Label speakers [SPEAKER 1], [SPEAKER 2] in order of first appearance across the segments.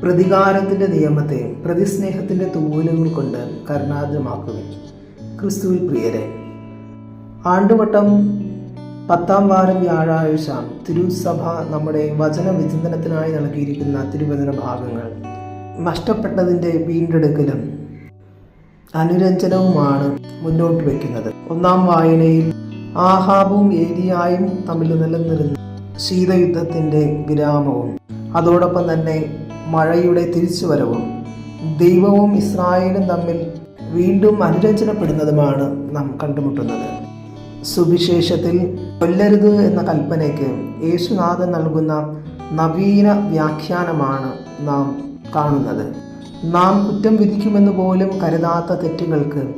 [SPEAKER 1] പ്രതികാരത്തിന്റെ നിയമത്തെ പ്രതിസ്നേഹത്തിന്റെ തൂവലുകൾ കൊണ്ട് കരുണാദ്രമാക്കുക ക്രിസ്തുവിൽ പ്രിയരെ ആണ്ടുവട്ടം പത്താം വാരം വ്യാഴാഴ്ച തിരുസഭ നമ്മുടെ വചന വിചിന്തനത്തിനായി നൽകിയിരിക്കുന്ന തിരുവചന ഭാഗങ്ങൾ. നഷ്ടപ്പെട്ടതിന്റെ വീണ്ടെടുക്കലും അനുരഞ്ജനവുമാണ് മുന്നോട്ട് വയ്ക്കുന്നത് ഒന്നാം വായനയിൽ ആഹാബും ഏലിയായും തമ്മിൽ നിലനിന്നിരുന്ന ശീതയുദ്ധത്തിന്റെ വിരാമവും. അതോടൊപ്പം തന്നെ മഴയുടെ തിരിച്ചുവരവും ദൈവവും ഇസ്രായേലും തമ്മിൽ വീണ്ടും അനുരഞ്ജനപ്പെടുന്നതുമാണ് നാം കണ്ടുമുട്ടുന്നത്. സുവിശേഷത്തിൽ കൊല്ലരുത് എന്ന കൽപ്പനയ്ക്ക് യേശുനാഥൻ നൽകുന്ന നവീന വ്യാഖ്യാനമാണ് നാം കാണുന്നത്. നാം കുറ്റം വിധിക്കുമെന്ന് പോലും കരുതാത്ത തെറ്റുകൾക്ക്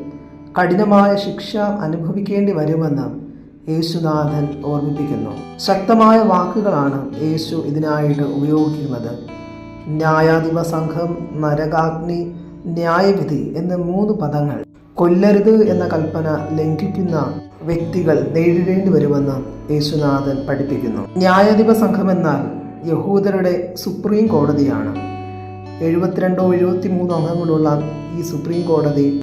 [SPEAKER 1] കഠിനമായ ശിക്ഷ അനുഭവിക്കേണ്ടി വരുമെന്ന് യേശുനാഥൻ ഓർമ്മിപ്പിക്കുന്നു. ശക്തമായ വാക്കുകളാണ് യേശു ഇതിനായിട്ട് ഉപയോഗിക്കുന്നത്. ന്യായാധിപ സംഘം നരകാഗ്നി ന്യായവിധി എന്ന മൂന്ന് പദങ്ങൾ കൊല്ലരുത് എന്ന കൽപ്പന ലംഘിക്കുന്ന വ്യക്തികൾ നേരിടേണ്ടി വരുമെന്ന് യേശുനാഥൻ പഠിപ്പിക്കുന്നു. ന്യായാധിപ സംഘം എന്നാൽ യഹൂദരുടെ സുപ്രീം കോടതിയാണ്. എഴുപത്തിരണ്ടോ എഴുപത്തി മൂന്നോ അംഗങ്ങളുള്ള ഈ സുപ്രീം കോടതി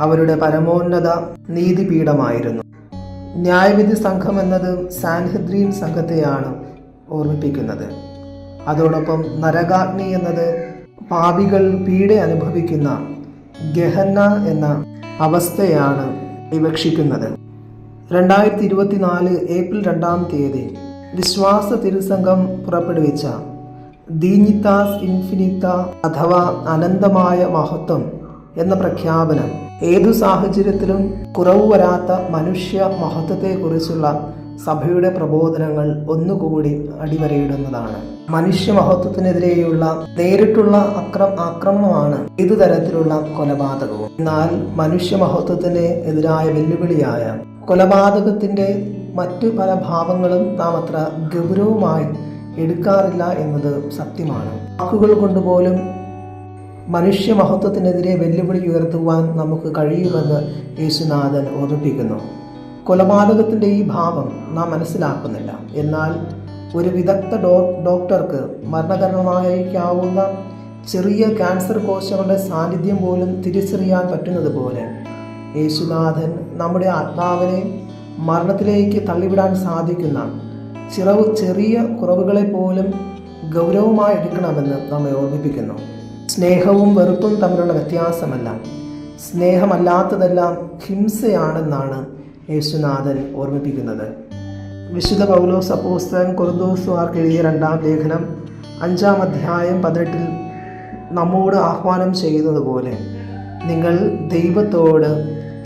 [SPEAKER 1] അവരുടെ പരമോന്നത നീതിപീഠമായിരുന്നു. ന്യായവിധി സംഘം എന്നത് സാൻഹദ്രീൻ സംഘത്തെയാണ് ഓർമ്മിപ്പിക്കുന്നത്. അതോടൊപ്പം നരകാഗ്നി എന്നത് പാപികൾ പീഡ അനുഭവിക്കുന്ന ഗഹന്ന എന്ന അവസ്ഥയാണ് വിവക്ഷിക്കുന്നത്. രണ്ടായിരത്തി ഇരുപത്തിനാല് ഏപ്രിൽ രണ്ടാം തീയതി വിശ്വാസ തിരുസംഘം പുറപ്പെടുവിച്ച ദീനിത്താസ് ഇൻഫിനിത്ത അഥവാ അനന്തമായ മഹത്വം എന്ന പ്രഖ്യാപനം ഏതു സാഹചര്യത്തിലും കുറവ് വരാത്ത മനുഷ്യ മഹത്വത്തെക്കുറിച്ചുള്ള സഭയുടെ പ്രബോധനങ്ങൾ ഒന്നുകൂടി അടിവരയിടുന്നതാണ്. മനുഷ്യ മഹത്വത്തിനെതിരെയുള്ള നേരിട്ടുള്ള അക്രമ ആക്രമണമാണ് ഏതു തരത്തിലുള്ള കൊലപാതകവും. എന്നാൽ മനുഷ്യ മഹത്വത്തിന് എതിരായ വെല്ലുവിളിയായ കൊലപാതകത്തിന്റെ മറ്റു പല ഭാവങ്ങളും നാം അത്ര ഗൗരവമായി എടുക്കാറില്ല എന്നത് സത്യമാണ്. വാക്കുകൾ കൊണ്ടുപോലും മനുഷ്യ മഹത്വത്തിനെതിരെ വെല്ലുവിളി ഉയർത്തുവാൻ നമുക്ക് കഴിയുമെന്ന് യേശുനാഥൻ ഓർമ്മിപ്പിക്കുന്നു. കൊലപാതകത്തിന്റെ ഈ ഭാവം നാം മനസ്സിലാക്കുന്നില്ല. എന്നാൽ ഒരു വിദഗ്ധ ഡോ ഡോക്ടർക്ക് മരണകരണമായേക്കാവുന്ന ചെറിയ ക്യാൻസർ കോശങ്ങളുടെ സാന്നിധ്യം പോലും തിരിച്ചറിയാൻ പറ്റുന്നത് പോലെ യേശുനാഥൻ നമ്മുടെ ആത്മാവിനെ മരണത്തിലേക്ക് തള്ളിവിടാൻ സാധിക്കുന്ന ചിറവ് ചെറിയ കുറവുകളെ പോലും ഗൗരവമായി എടുക്കണമെന്ന് നമ്മെ ഓർമ്മിപ്പിക്കുന്നു. സ്നേഹവും വെറുപ്പും തമ്മിലുള്ള വ്യത്യാസമല്ല സ്നേഹമല്ലാത്തതെല്ലാം ഹിംസയാണെന്നാണ് യേശുനാഥൻ ഓർമ്മിപ്പിക്കുന്നത്. വിശുദ്ധ പൗലോസ് അപ്പോസ്തലൻ കുറുദോസുമാർക്ക് എഴുതിയ രണ്ടാം ലേഖനം അഞ്ചാം അധ്യായം പതിനെട്ടിൽ നമ്മോട് ആഹ്വാനം ചെയ്യുന്നത് പോലെ നിങ്ങൾ ദൈവത്തോട്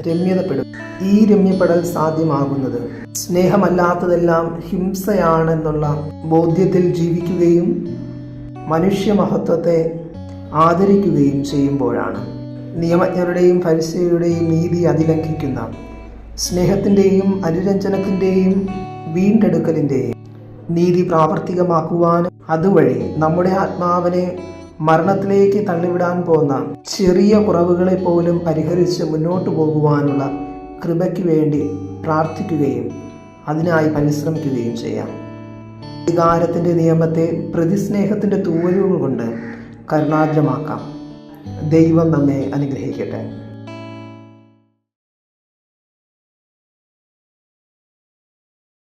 [SPEAKER 1] രമ്യതപ്പെടും. ഈ രമ്യപ്പെടൽ സാധ്യമാകുന്നത് സ്നേഹമല്ലാത്തതെല്ലാം ഹിംസയാണെന്നുള്ള ബോധ്യത്തിൽ ജീവിക്കുകയും മനുഷ്യ മഹത്വത്തെ ആദരിക്കുകയും ചെയ്യുമ്പോഴാണ്. നിയമജ്ഞരുടെയും പരിസയുടെയും നീതി അതിലംഘിക്കുന്ന സ്നേഹത്തിന്റെയും അനുരഞ്ജനത്തിന്റെയും വീണ്ടെടുക്കലിന്റെയും നീതി പ്രാവർത്തികമാക്കുവാനും അതുവഴി നമ്മുടെ ആത്മാവിനെ മരണത്തിലേക്ക് തള്ളിവിടാൻ പോകുന്ന ചെറിയ കുറവുകളെ പോലും പരിഹരിച്ച് മുന്നോട്ട് പോകുവാനുള്ള കൃപയ്ക്ക് വേണ്ടി പ്രാർത്ഥിക്കുകയും അതിനായി പരിശ്രമിക്കുകയും ചെയ്യാം. അധികാരത്തിന്റെ നിയമത്തെ പ്രതിസ്നേഹത്തിന്റെ തൂവലുകൾ കൊണ്ട് കരുണാദ്രമാക്കാം ദൈവം നമ്മെ അനുഗ്രഹിക്കട്ടെ.